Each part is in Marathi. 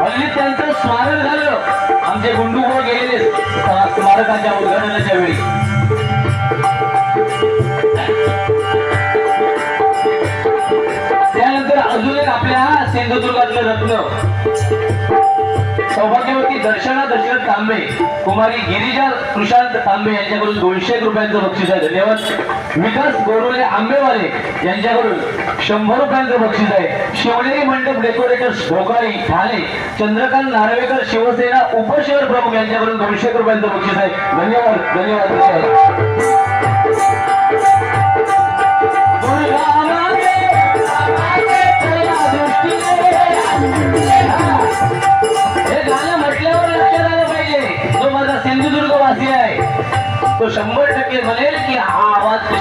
अगदी त्यांचं स्मारक झालं. आमचे गुंडू गेलेले स्मारकाच्या उद्घाटनाच्या वेळी. त्यानंतर अजून एक आपल्या सिंधुदुर्गातलं रत्न. सौभाग्यवती दर्शना दशरथ तांबे कुमारी गिरिजा प्रशांत तांबे यांच्याकडून दोनशे रुपयांचं बक्षीस आहे. धन्यवाद. विकास गोरुले आंबेवाले यांच्याकडून शंभर रुपयांचं बक्षीस आहे. शिवनेरी मंडप डेकोरेटर्स भोकाळी ठाणे. चंद्रकांत नार्वेकर शिवसेना उपशहर प्रमुख यांच्याकडून दोनशे रुपयांचं बक्षीस आहे. धन्यवाद धन्यवाद.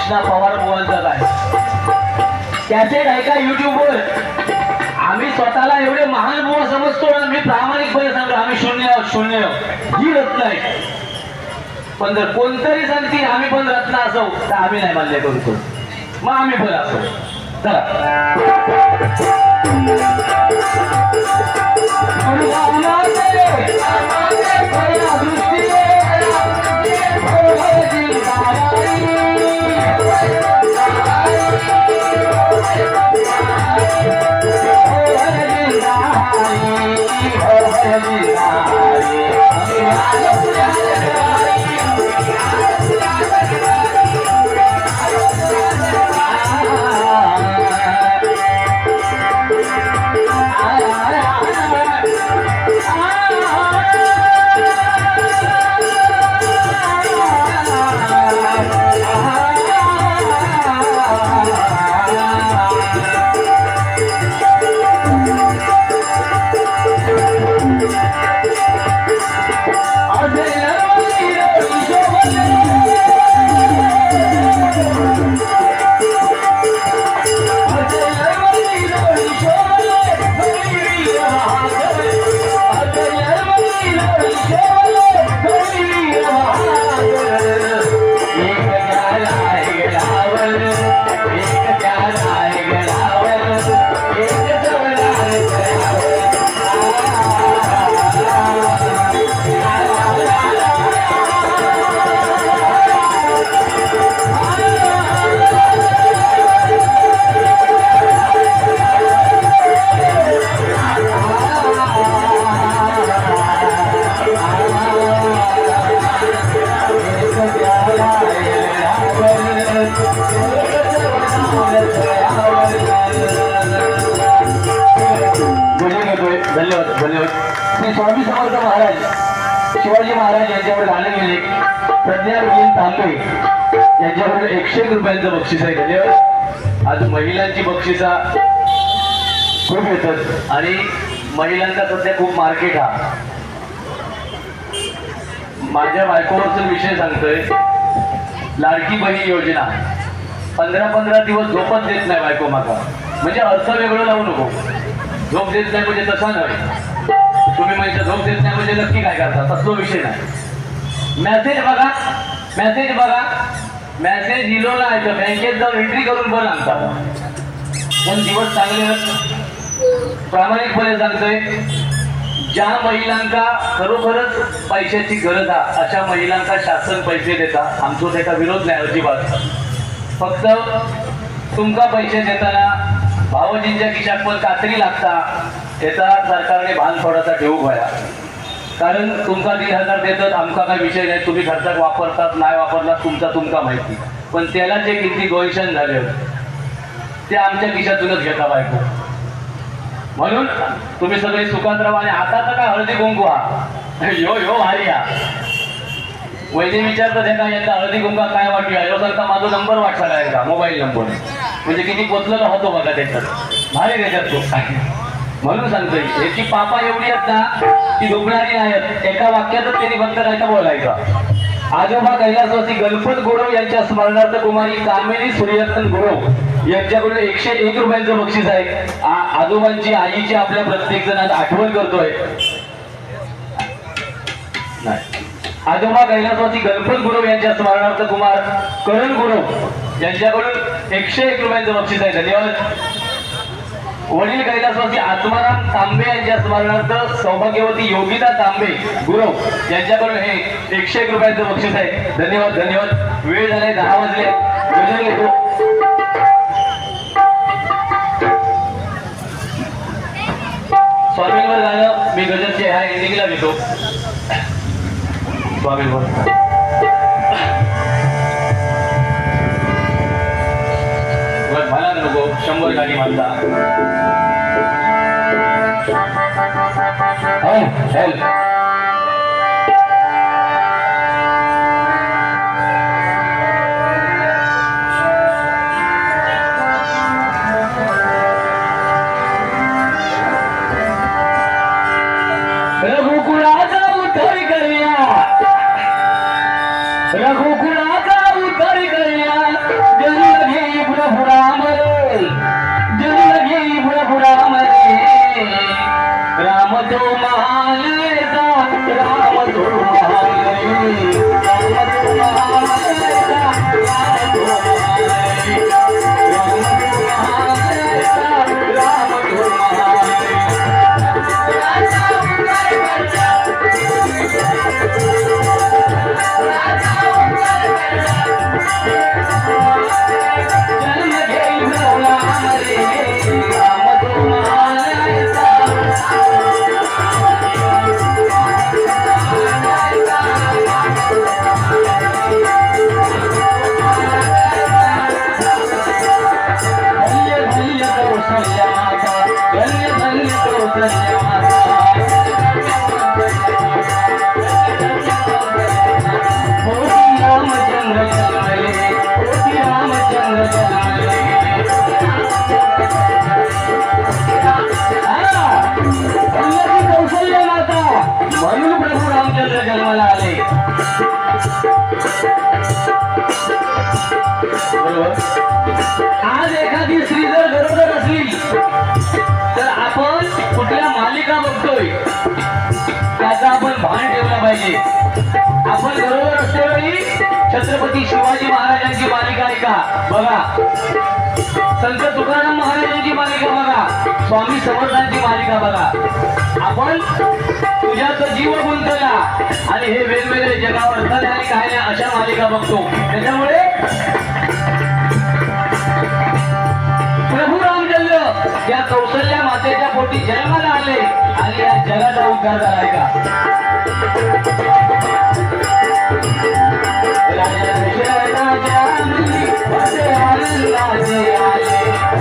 कृष्णा पवार बुवांचा आहे. त्याचे ऐका युट्यूबवर आम्ही स्वतःला एवढे महान बुवा समजतो ना मी प्रामाणिकपणे सांगतो आम्ही शून्य आहोत शून्य. ही रत्न आहे. पण जर कोणतरी सांगतील आम्ही पण रत्न असो तर आम्ही नाही मान्य करतो मग आम्ही पण असो. चला. महिलांचं बक्षीस आहे धन्यवाद आज महिलांची बक्षिसा खूप येतात. आणि महिलांचा सध्या खूप मार्केट हा. माझ्या बायकोवरचा विषय सांगतोय. लाडकी बहीण योजना. पंधरा पंधरा दिवस झोपच देत नाही बायको मागा. म्हणजे अर्थ वेगळं लावू नको. झोप देत नाही म्हणजे तसा नाही. तुम्ही म्हणजे झोप देत नाही म्हणजे नक्की काय करता? तसलो विषय नाही. मेसेज बघा. मेसेज बघा. मॅसेज लिहिलो नाही तर बँकेत जाऊन एंट्री करून पण आणतात पण दिवस चांगले प्रामाणिकपणे सांगतोय ज्या महिलांका खरोखरच पैशाची गरज आहे अशा महिलांका शासन पैसे देता. आमचो त्याचा विरोध नाही अजिबात. फक्त तुमका पैसे देताना भावजींच्या खिशात पण कात्री लागता त्याचा सरकारने भान थोडासा ठेवू व्हाया कारण तुमका दीड हजार देतात आमका काही विषय नाही. तुम्ही खर्चात वापरतात नाही वापरलात तुमचा तुमका माहिती. पण त्याला जे किती गोयशन झाले ते आमच्या खिशातूनच घेता बायको. म्हणून तुम्ही सगळे सुखात राहा आणि आता तर काय हळदी कुंकू हा? यो यो भारी हा. वैद्य विचारतात हे काय यंदा हळदी कुंका काय वाटूया यो सांगता माझा नंबर वाटला आहे का मोबाईल नंबर. म्हणजे किती पोचलेला होतो बघा त्याच्यात. भारी त्याच्यात तो. म्हणून सांगतोय याची पापा एवढी आहेत ना ती दुखणारी आहेत. एका वाक्यातच त्यांनी भक्त काय का बोलायचं? आजोबा कैलासवासी गणपत गुरव यांच्या स्मरणार्थ कुमारी कामिनी सूर्यरत्न गुरव यांच्याकडून एकशे एक रुपयांचं बक्षीस आहे. आजोबांची आईची आपल्या प्रत्येक जण आठवण करतोय. नाही. आजोबा कैलासवासी गणपत गुरव यांच्या स्मरणार्थ कुमार करण गुरव यांच्याकडून एकशे एक रुपयांचं बक्षीस आहे. धन्यवाद. वडील कैलासवासी आत्माराम तांबे यांच्या स्मरणार्थ सौभाग्यवती योगिता तांबे गुरव यांच्याकडून हे एकशे एक रुपयांचं बक्षीस आहे. धन्यवाद धन्यवाद. वेळ झाले दहा वाजले. गजर घेतो स्वामींवर गाणं मी गजरचे ह्या एंडिंगला घेतो स्वामींवर. मला नको शंभर गाडी म्हणता. हेल्प रघुकुळाचा उद्धार करूया. म्हणून प्रभू रामचंद्र जन्माला आले. बरोबर? आज एखादी स्त्री जर गरोदर असली तर आपण कुठल्या मालिका बघतोय? त्याचा आपण भान ठेवला पाहिजे. आपण गरोदर छत्रपती शिवाजी महाराजांची मालिका ऐका बघा. संत तुकाराम महाराजांची मालिका बघा. स्वामी समर्थांची मालिका बघा. आपण तुझ्यात जीव गुंतला. आणि हे वेगवेगळे जगावर झाले आणि काय नाही अशा मालिका बघतो. त्याच्यामुळे प्रभू रामचंद्र या कौशल्या मातेच्या पोटी जन्माला आले आणि या जगाचा उद्धार झाला का? असे आनंदाचे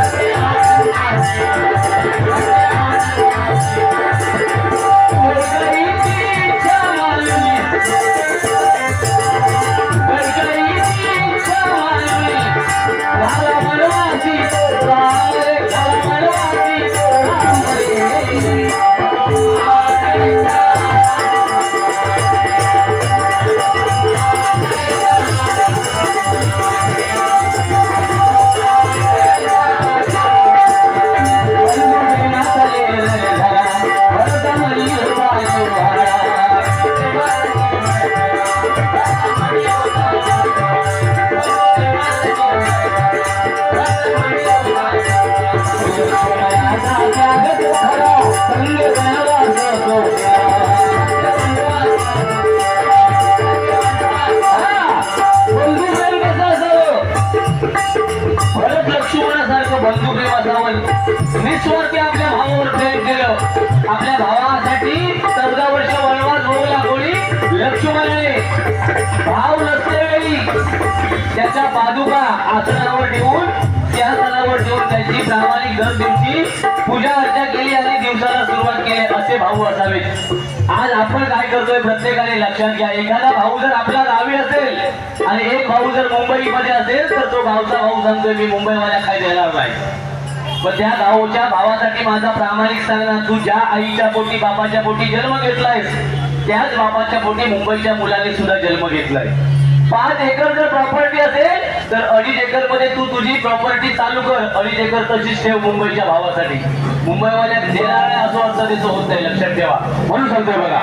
असावं निस्वार्थी आपल्या भावावर प्रेम केलं आपल्या भावासाठी चौदा वर्ष वनवास भोगला कोणी लक्ष्मणाने भाव नसतेवेळी त्याच्या पादुका आसनावर ठेवून सिंहासनावर ठेवून त्याची प्रामाणिक दर दिवशी पूजा अर्चा केली आणि दिवसाला सुरुवात केली. असे भाऊ असावे. आज आपण काय करतोय प्रत्येकाने लक्षात घ्या. एखादा भाऊ जर आपला गावी असेल आणि एक भाऊ जर मुंबईमध्ये असेल तर तो भाऊचा भाऊ सांगतोय मी मुंबईवाल्या काय देणार नाही. मग त्या गावच्या भावासाठी माझा प्रामाणिक सांगणार तू ज्या आईच्या पोटी बापाच्या पोटी जन्म घेतलायस त्याच बापाच्या पोटी मुंबईच्या मुलाने सुद्धा जन्म घेतलाय. पाच एकर जर प्रॉपर्टी असेल तर अडीच एकरमध्ये तू तुझी प्रॉपर्टी चालू कर. अडीच एकर तशीच ठेव मुंबईच्या भावासाठी. मुंबईवाल्या देणार असो असं अर्थ त्याचं होत नाही लक्षात ठेवा. म्हणून सांगतोय बघा.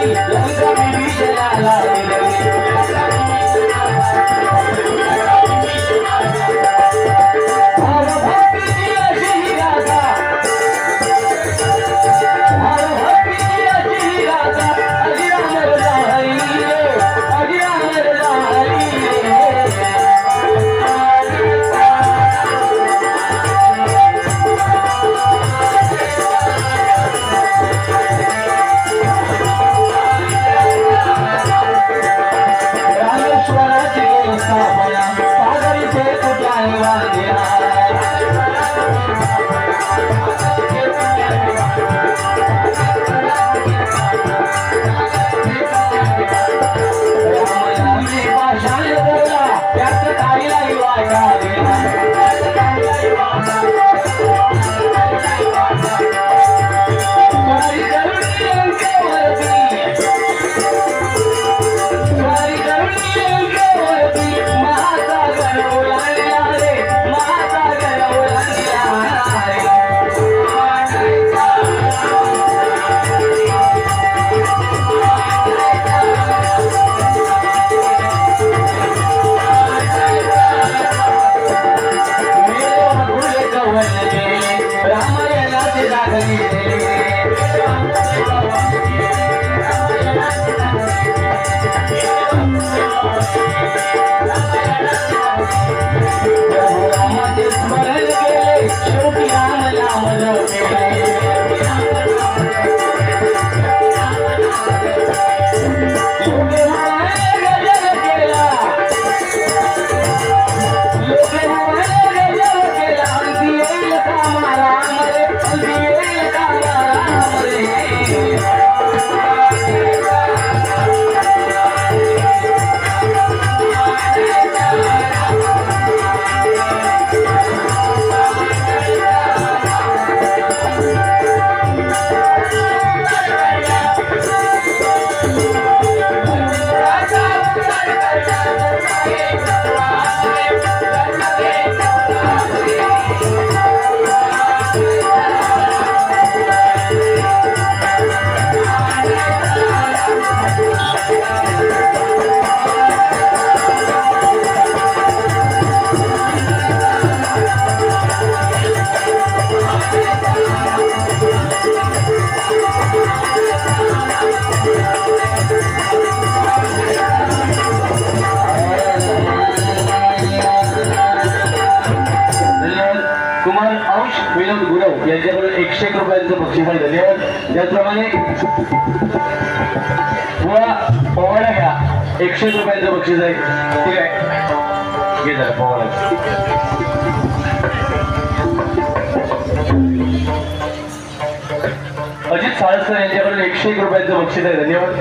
Let me tell be you should not lie. Ram नाम एक रुपयांचं धन्यवाद त्याचप्रमाणे बुवा पोवाडा घ्या. एकशे एक रुपयांचं बक्षीस आहे. ठीक आहे. घे जरा पोवाडा. अजित साळसकर यांच्याकडून एकशे एक रुपयांचं बक्षीस आहे. धन्यवाद.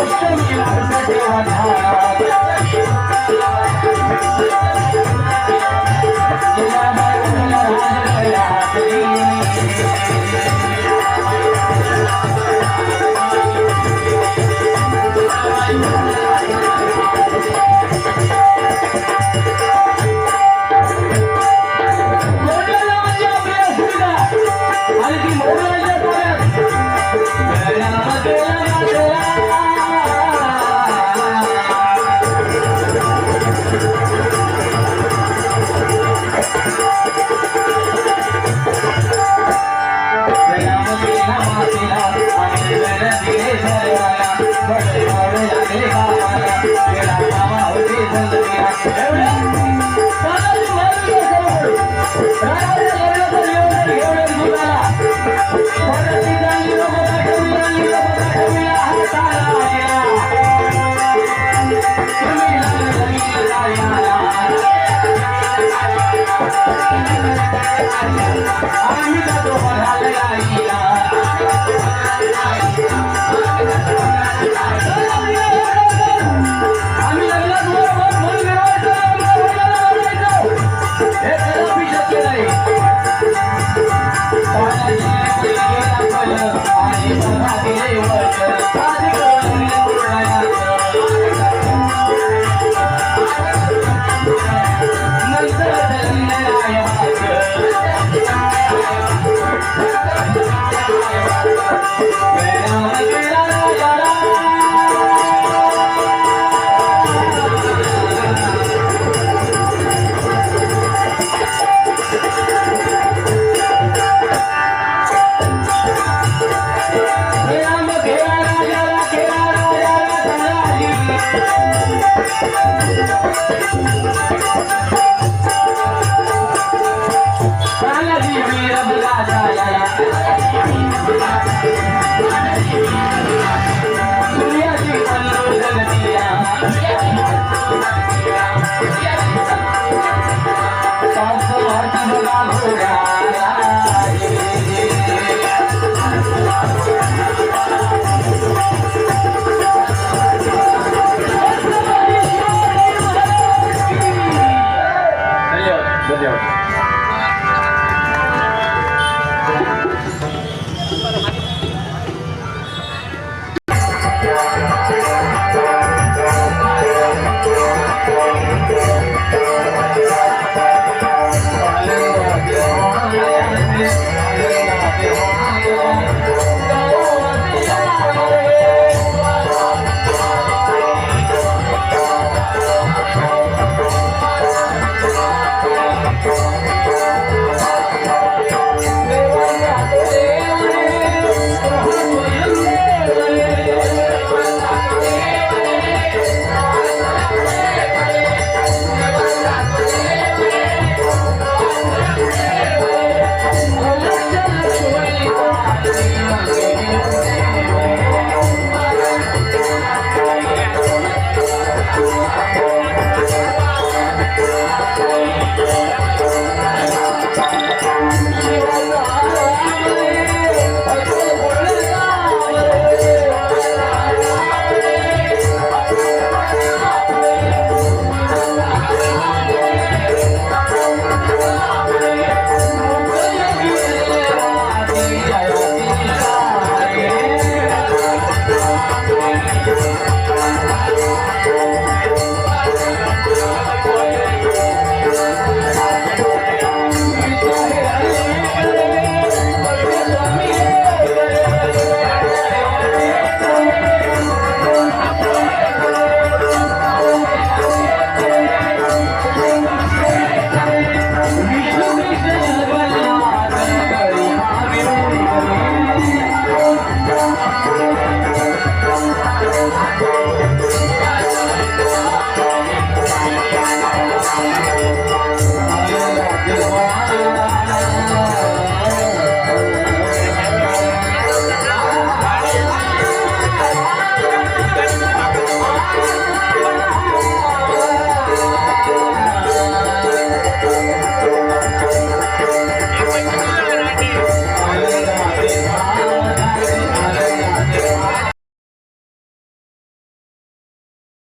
आणि आई जातो बघायला आम्ही Música